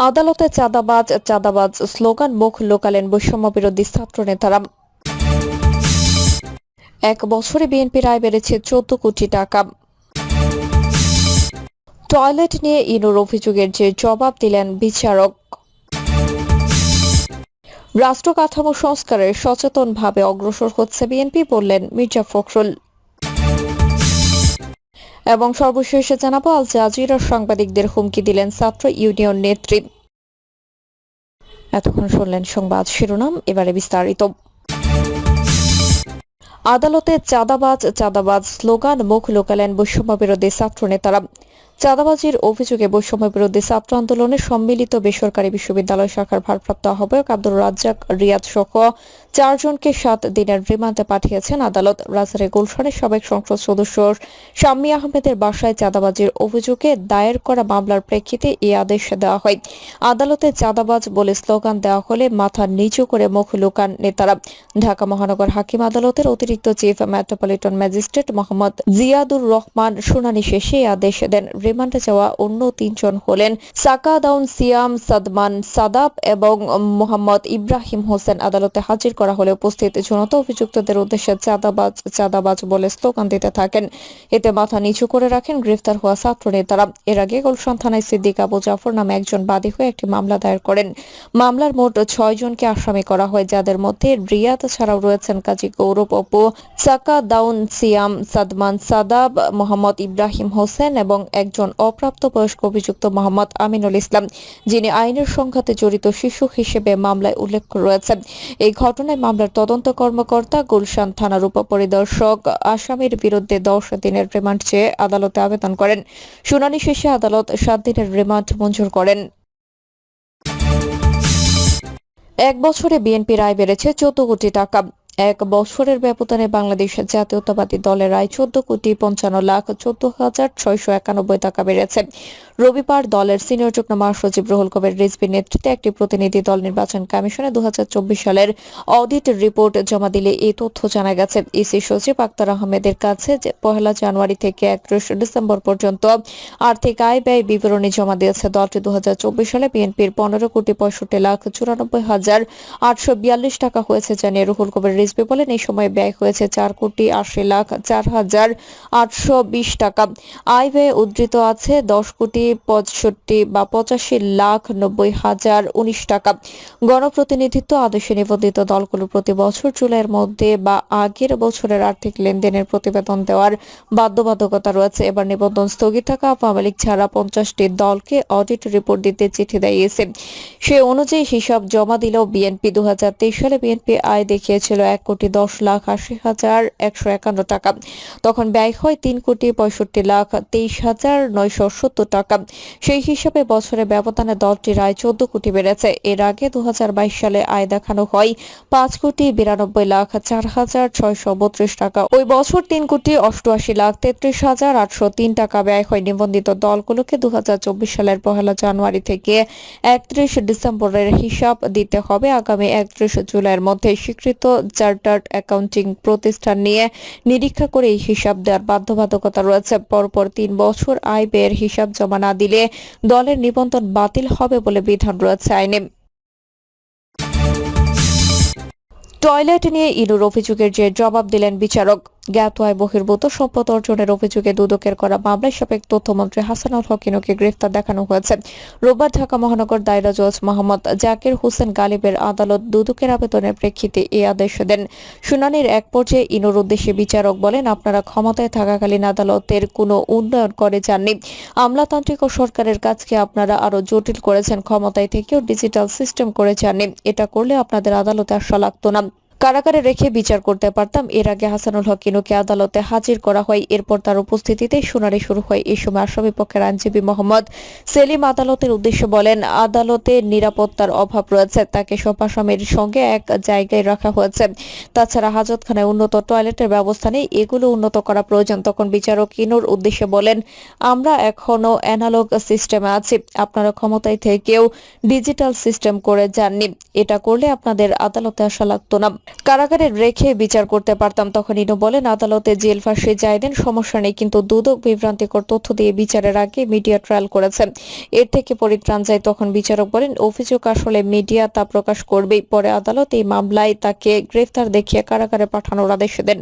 আদালতে চাঁদাবাজ চাঁদাবাজ স্লোগান মুখ লোকালেন বৈষম্য বিরোধী ছাত্র নেতারা এক বছরে বিএনপি রায় বেড়েছে চোদ্দ কোটি টাকা। টয়লেট নিয়ে ইনুর অভিযোগের যে জবাব দিলেন বিচারক। রাষ্ট্র কাঠামো সংস্কারে সচেতনভাবে অগ্রসর হচ্ছে বিএনপি বললেন মির্জা ফখরুল। এবং সর্বশেষে জানাব, আল জাজিরার সাংবাদিকদের হুমকি দিলেন ছাত্র ইউনিয়ন নেত্রী। এতক্ষণ শুনলেন সংবাদ শিরোনাম, এবারে বিস্তারিত। আদালতে চাঁদাবাজ চাঁদাবাজ স্লোগান মুখ লোকালেন বৈষম্য বিরোধী ছাত্র নেতারা চাঁদাবাজির অভিযোগে বৈষম্য বিরোধী ছাত্র আন্দোলনের সম্মিলিত বেসরকারি বিশ্ববিদ্যালয় শাখার ভারপ্রাপ্ত আহ্বায়ক আব্দুর রাজ্জাক রিয়াদ সহ চারজনকে সাত দিনের রিমান্ডে পাঠিয়েছেন আদালত। রাজধানী গুলশানের সাবেক সংসদ সদস্য শাম্মী আহমেদের বাসায় চাঁদাবাজির অভিযোগে দায়ের করা মামলার প্রেক্ষিতে এই আদেশ দেওয়া হয়। আদালতে চাঁদাবাজ বলে স্লোগান দেওয়া হলে মাথা নিচু করে মুখ লুকান নেতারা। ঢাকা মহানগর হাকিম আদালতের অতিরিক্ত chief metropolitan magistrate Mohammad Ziadur Rahman শুনানি শেষে এই আদেশ দেন। রিমান্ডে যাওয়া অন্য তিনজন হলেন সাকাদাউন সিয়াম, সাদমান সাদাব এবং মোহাম্মদ ইব্রাহিম হোসেন। আদালতে হাজির করা হলে উপস্থিত জনতা অভিযুক্তদের উদ্দেশ্যে চাঁদাবাজ চাঁদাবাজ বলে স্লোগান দিতে থাকেন। এতে মাথা নিচু করে রাখেন গ্রেফতার হওয়া ছাত্র নেতারা। এর আগে গুলশান থানায় সিদ্দিক আবু জাফর নামে একজন বাদী হয়ে একটি মামলা দায়ের করেন। মামলার মোট ছয় জনকে আসামি করা হয়, যাদের মধ্যে রিয়াদ ছাড়াও রয়েছেন কাজী গৌরব অপু সাকা দাউন সিয়াম, সাদমান সাদাব, মোহাম্মদ ইব্রাহিম হোসেন এবং একজন অপ্রাপ্তবয়স্ক অভিযুক্ত মোহাম্মদ আমিনুল ইসলাম, যিনি আইনের সংঘাতে জড়িত শিশু হিসেবে মামলায় উল্লেখ রয়েছেন। এই ঘটনায় মামলার তদন্ত কর্মকর্তা গুলশান থানার উপপরিদর্শক আসামির বিরুদ্ধে দশ দিনের রিমান্ড চেয়ে আদালতে আবেদন করেন। শুনানি শেষে আদালত সাত দিনের রিমান্ড মঞ্জুর করেন। এক বছরে বিএনপি রায় বেড়েছে চোদ্দ কোটি টাকা। এক বছরের ব্যবধানে বাংলাদেশ জাতীয়তাবাদী দলের আয় চোদ্দ কোটি পঞ্চান্ন লাখ চোদ্দ হাজার ছয়শো একানব্বই টাকা বেড়েছে। রবিবার দলের সিনিয়র যুগ্ম মহাসচিব রুহুল কবির রিজভির নেতৃত্বে একটি প্রতিনিধি দল নির্বাচন কমিশনে দু সালের অডিট রিপোর্ট জমা দিলে এই তথ্য জানা গেছে। ইসি সচিব আক্তার আহমেদের কাছে পহেলা জানুয়ারি থেকে একত্রিশ ডিসেম্বর পর্যন্ত আর্থিক আয় ব্যয় বিবরণী জমা দিয়েছে দলটি। দু হাজার চব্বিশ সালে বিএনপির পনেরো কোটি পঁয়ষট্টি লাখ চুরানব্বই হাজার আটশো বিয়াল্লিশ টাকা হয়েছে জানিয়ে রুহুল কবির রিজভি বলেন, এই সময় ব্যয় হয়েছে চার কোটি আশি লাখ চার হাজার আটশো বিশ টাকা। আয় ব্যয় উদ্ধৃত আছে দশ কোটি পঁয়ষট্টি বা পঁচাশি লাখ নব্বই হাজার উনিশ টাকা। গণপ্রতিনিধিত্ব আদেশে নিবন্ধিত দলগুলো প্রতি বছর জুলাইয়ের মধ্যে বা আগের বছরের আর্থিক লেনদেনের প্রতিবেদন দেওয়ার বাধ্যবাধকতা রয়েছে। এবার নিবন্ধন স্থগিত থাকা আওয়ামী লীগ ছাড়া পঞ্চাশটি দলকে অডিট রিপোর্ট দিতে চিঠি দিয়েছে। সে অনুযায়ী হিসাব জমা দিলেও বিএনপি দু হাজার তেইশ সালে বিএনপি আয় দেখিয়েছিল এক কোটি দশ লাখ আশি হাজার একশো একান্ন টাকা। তখন ব্যয় হয় তিন কোটি পঁয়ষট্টি লাখ তেইশ হাজার নয়শো সত্তর টাকা। সেই হিসাবে বছরে ব্যবধানে দলটির আয় চোদ্দ কোটি বেড়েছে। এর আগে দু সালে আয় দেখানো হয় পাঁচ কোটি বিরানব্বই লাখ চার হাজার ছয়শো বত্রিশ টাকা। ওই বছর তিন কোটি অষ্টআশি লাখ তেত্রিশ হাজার আটশো তিন টাকা ব্যয় হয়। নিবন্ধিত দলগুলোকে দু হাজার চব্বিশ সালের পহেলা জানুয়ারি থেকে একত্রিশ ডিসেম্বরের হিসাব দিতে হবে। আগামী একত্রিশ জুলাইয়ের মধ্যে স্বীকৃত চার্টার্ড অ্যাকাউন্টিং প্রতিষ্ঠান নিয়ে নিরীক্ষা করে এই হিসাব দেওয়ার বাধ্যবাধকতা রয়েছে। পরপর তিন বছর আয় ব্যয়ের হিসাব জমা না দিলে দলের নিবন্ধন বাতিল হবে বলে বিধান রয়েছে আইনে। টয়লেট নিয়ে ইনুর অভিযোগের যে জবাব দিলেন বিচারক জ্ঞাত আয় বহির্ভূত, সম্পদ অর্জনের অভিযোগে দুদকের করা মামলায় সাবেক তথ্যমন্ত্রী হাসানুল হক ইনুকে গ্রেফতার দেখানো হয়েছে। রোববার ঢাকা মহানগর দায়রা জজ মোহাম্মদ জাকির হোসেন গালিবের আদালত দুদকের আবেদনের প্রেক্ষিতে এই আদেশ দেন। শুনানির এক পর্যায়ে ইনুর উদ্দেশ্যে বিচারক বলেন, আপনারা ক্ষমতায় থাকাকালীন আদালতের কোনো উন্নয়ন করে যাননি। আমলাতান্ত্রিক ও সরকারের কাজকে আপনারা আরও জটিল করেছেন, ক্ষমতায় থেকেও ডিজিটাল সিস্টেম করে যাননি। এটা করলে আপনাদের আদালতে আসা লাগতো না। কারাগারে রেখে বিচার করতে পারতাম। এর আগে হাসানুল হক ইনুকে আদালতে হাজির করা হয়। এরপর তার উপস্থিতিতে শুনানি শুরু হয়। এই সময় আসামি পক্ষের আইনজীবী মোহাম্মদ সেলিম আদালতের উদ্দেশ্যে বলেন, আদালতে নিরাপত্তার অভাব রয়েছে। তাকে সব সঙ্গে এক জায়গায় রাখা হয়েছে। তাছাড়া হাজতখানায় উন্নত টয়লেটের ব্যবস্থা নেই। এগুলো উন্নত করা প্রয়োজন। তখন বিচারক ইনুর উদ্দেশ্যে বলেন, আমরা এখনও অ্যানালগ সিস্টেমে আছি। আপনারা ক্ষমতায় থেকেও ডিজিটাল সিস্টেম করে যাননি। এটা করলে আপনাদের আদালতে আসা লাগতো না। কারাগারে রেখে বিচার করতে পারতাম তখন ইনু বলেন, আদালতে জেল ফাঁসি যায় দেন, সমস্যা নেই, কিন্তু দুদক বিভ্রান্তিকর তথ্য দিয়ে বিচারের আগে মিডিয়া ট্রায়াল করেছে এর থেকে পরিত্রাণ যায় তখন বিচারক বলেন, অভিযোগ আসলে মিডিয়া তা প্রকাশ করবেই। পরে আদালত এই মামলায় তাকে গ্রেফতার দেখিয়ে কারাগারে পাঠানোর আদেশ দেন।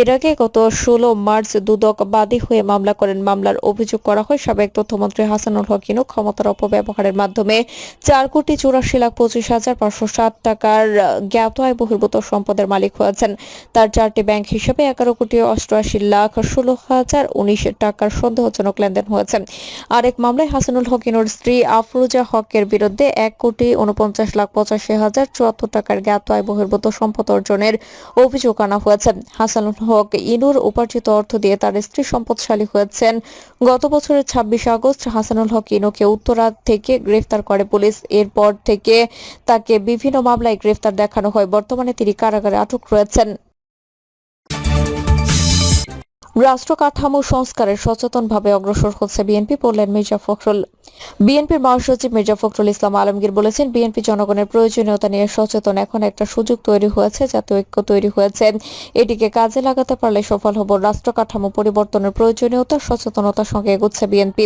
এর আগে গত ষোলো মার্চ দুদক বাদী হয়ে মামলা করেন। মামলার অভিযোগ করা হয় সাবেক তথ্যমন্ত্রী হাসানুল হক ইনু ক্ষমতার অপব্যবহারের মাধ্যমে। চার কোটি চুরাশি লাখ পঁচিশ হাজার পাঁচশো সাত টাকার জ্ঞাত আয় বহির্ভূত সম্পদের মালিক হয়েছেন। তার চারটি ব্যাংক হিসেবে এগারো কোটি অষ্টআশি লাখ ষোলো হাজার উনিশ টাকার সন্দেহজনক লেনদেন হয়েছে। আরেক মামলায় হাসানুল হকিনুর স্ত্রী আফরোজা হকের বিরুদ্ধে এক কোটি উনপঞ্চাশ লাখ পঁচাশি হাজার চুয়াত্তর টাকার জ্ঞাত আয় বহির্ভূত সম্পদ অর্জনের অভিযোগ আনা হয়েছে। হাসানুল হক ইনুর উপার্জিত অর্থ দিয়ে তার স্ত্রী সম্পদশালী হয়েছেন। গত বছরের ছাব্বিশে আগস্ট হাসানুল হক ইনুকে উত্তরা থেকে গ্রেফতার করে পুলিশ। এরপর থেকে তাকে বিভিন্ন মামলায় গ্রেফতার দেখানো হয়। বর্তমানে তিনি কারাগারে আটক রয়েছেন। রাষ্ট্র কাঠামো সংস্কারে সচেতনভাবে অগ্রসর হচ্ছে বিএনপি বললেন মির্জা ফখরুল। বিএনপির মহাসচিব মির্জা ফখরুল ইসলাম আলমগীর বলেছেন, বিএনপি জনগণের প্রয়োজনীয়তা নিয়ে সচেতন এখন একটা সুযোগ তৈরি হয়েছে, যাতে ঐক্য তৈরি হয়েছে। এটিকে কাজে লাগাতে পারলে সফল হব রাষ্ট্র কাঠামো পরিবর্তনের প্রয়োজনীয়তা, সচেতনতার সঙ্গে এগোচ্ছে বিএনপি।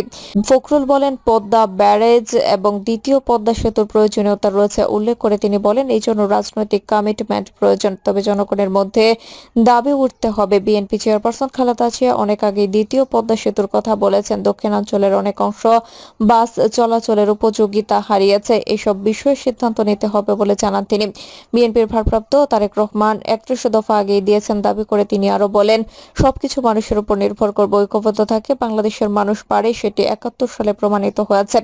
ফখরুল বলেন, পদ্মা ব্যারেজ এবং দ্বিতীয় পদ্মা সেতুর প্রয়োজনীয়তা রয়েছে উল্লেখ করে তিনি বলেন, এই জন্য রাজনৈতিক কমিটমেন্ট প্রয়োজন, তবে জনগণের মধ্যে দাবি উঠতে হবে। বিএনপি চেয়ারপারসন খালেদা জিয়া অনেক আগে দ্বিতীয় পদ্মা সেতুর কথা বলেছেন, দক্ষিণাঞ্চলের অনেক অংশ বাস চলাচলের উপযোগিতা হারিয়েছে, এসব বিষয়ে সিদ্ধান্ত নিতে হবে বলে জানান তিনি। বিএনপির ভারপ্রাপ্ত তারেক রহমান একত্রিশ দফা আগেই দিয়েছেন দাবি করে তিনি আরও বলেন, সবকিছু মানুষের উপর নির্ভর করবে, ঐক্যবদ্ধ থাকে, বাংলাদেশের মানুষ পারে, সেটি একাত্তর সালে প্রমাণিত হয়েছে।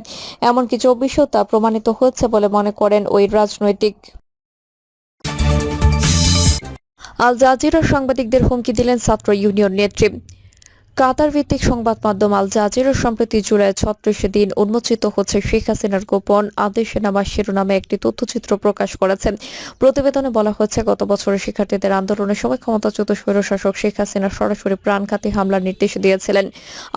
এমনকি চব্বিশেও তা প্রমাণিত হয়েছে বলে মনে করেন ওই রাজনৈতিক। আল জাজিরা সাংবাদিকদের হুমকি দিলেন ছাত্র ইউনিয়ন নেত্রী। কাতার ভিত্তিক সংবাদ মাধ্যম আল জাজিরা সম্প্রতি জুলাই ছত্রিশে দিন উন্মোচিত হচ্ছে শেখ হাসিনার গোপন আদেশনামা শিরোনামে একটি তথ্যচিত্র প্রকাশ করেছে। প্রতিবেদনে বলা হচ্ছে, গত বছরের শিক্ষার্থীদের আন্দোলনের সময় ক্ষমতাচ্যুত স্বৈরশাসক শেখ হাসিনা সরাসরি প্রাণঘাতী হামলার নির্দেশ দিয়েছিলেন।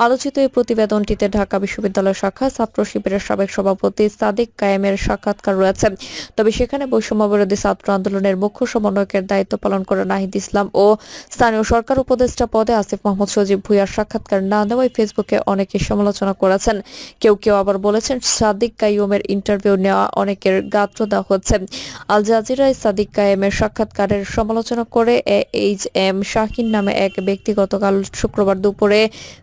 আলোচিত এই প্রতিবেদনটিতে ঢাকা বিশ্ববিদ্যালয় শাখা, ছাত্র শিবিরের সাবেক সভাপতি সাদিক কায়েমের সাক্ষাৎকার রয়েছে। তবে সেখানে বৈষম্য বিরোধী ছাত্র আন্দোলনের মুখ্য সমন্বয়কের দায়িত্ব পালন করা নাহিদ ইসলাম ও স্থানীয় সরকার উপদেষ্টা পদে আসিফ মোহাম্মদ সজীব ভুইয়ার সাক্ষাৎকার না দেওয়ায় ফেসবুকে অনেকে সমালোচনা করেছেন। কেউ কেউ আবার বলেছেন, সাদিক কাইয়ুমের ইন্টারভিউ নেওয়া অনেকের গাত্র দেওয়া হচ্ছে। আল জাজিরায় সাদিক কায়েমের সাক্ষাৎকারের সমালোচনা করে এইচ এম শাহিন নামে এক ব্যক্তি গতকাল শুক্রবার দুপুরে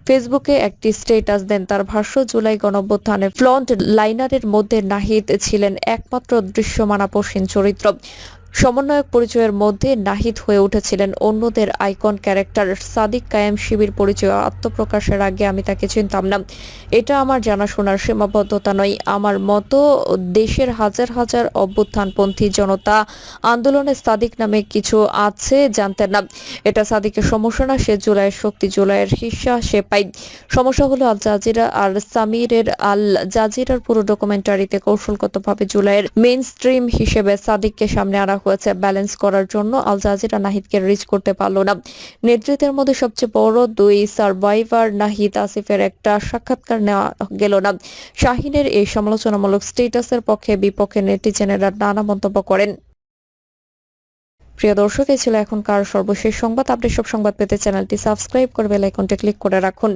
ফেসবুকে একটি স্টেটাস দেন। তার ভাষ্য, জুলাই গণঅভ্যুত্থানে ফ্রন্ট লাইনারের মধ্যে নাহিদ ছিলেন একমাত্র দৃশ্যমান আপোষহীন চরিত্র। সমন্বয়ক পরিচয়ের মধ্যে নাহিদ হয়ে উঠেছিলেন অন্যদের আইকন ক্যারেক্টার সাদিক কায়েম শিবির পরিচয় আত্মপ্রকাশের আগে আমি তাকে চিনতাম না। এটা আমার জানাশোনার সীমাবদ্ধতা নয়। আমার মতো দেশের হাজার হাজার অভ্যুত্থানপন্থী জনতা আন্দোলনে সাদিক নামে কিছু আছে জানতেন না। এটা সাদিকের সমস্যা না, সে জুলাইয়ের শক্তি, জুলাইয়ের হিস্সা সে পাই সমস্যা হলো আল জাজিরা আর সামিরের আল জাজিরার পুরো ডকুমেন্টারিতে কৌশলগতভাবে জুলাইয়ের মেইন স্ট্রিম হিসেবে সাদিককে সামনে আনা হয়েছে ব্যালেন্স করার জন্য। আল জাজিরা নাহিদকে রিচ করতে পারল না। নেতৃত্বের মধ্যে সবচেয়ে বড় দুই সার্ভাইভার নাহিদ আসিফের একটা সাক্ষাৎকার নেওয়া গেল না। শাহিনের এই সমালোচনামূলক স্টেটাসের পক্ষে বিপক্ষে নেটিজেনেরা নানা মন্তব্য করেন। প্রিয় দর্শক এই ছিল এখনকার সর্বশেষ সংবাদ। আপনি সব সংবাদ পেতে চ্যানেলটি সাবস্ক্রাইব করে বেল আইকনটি ক্লিক করে রাখুন।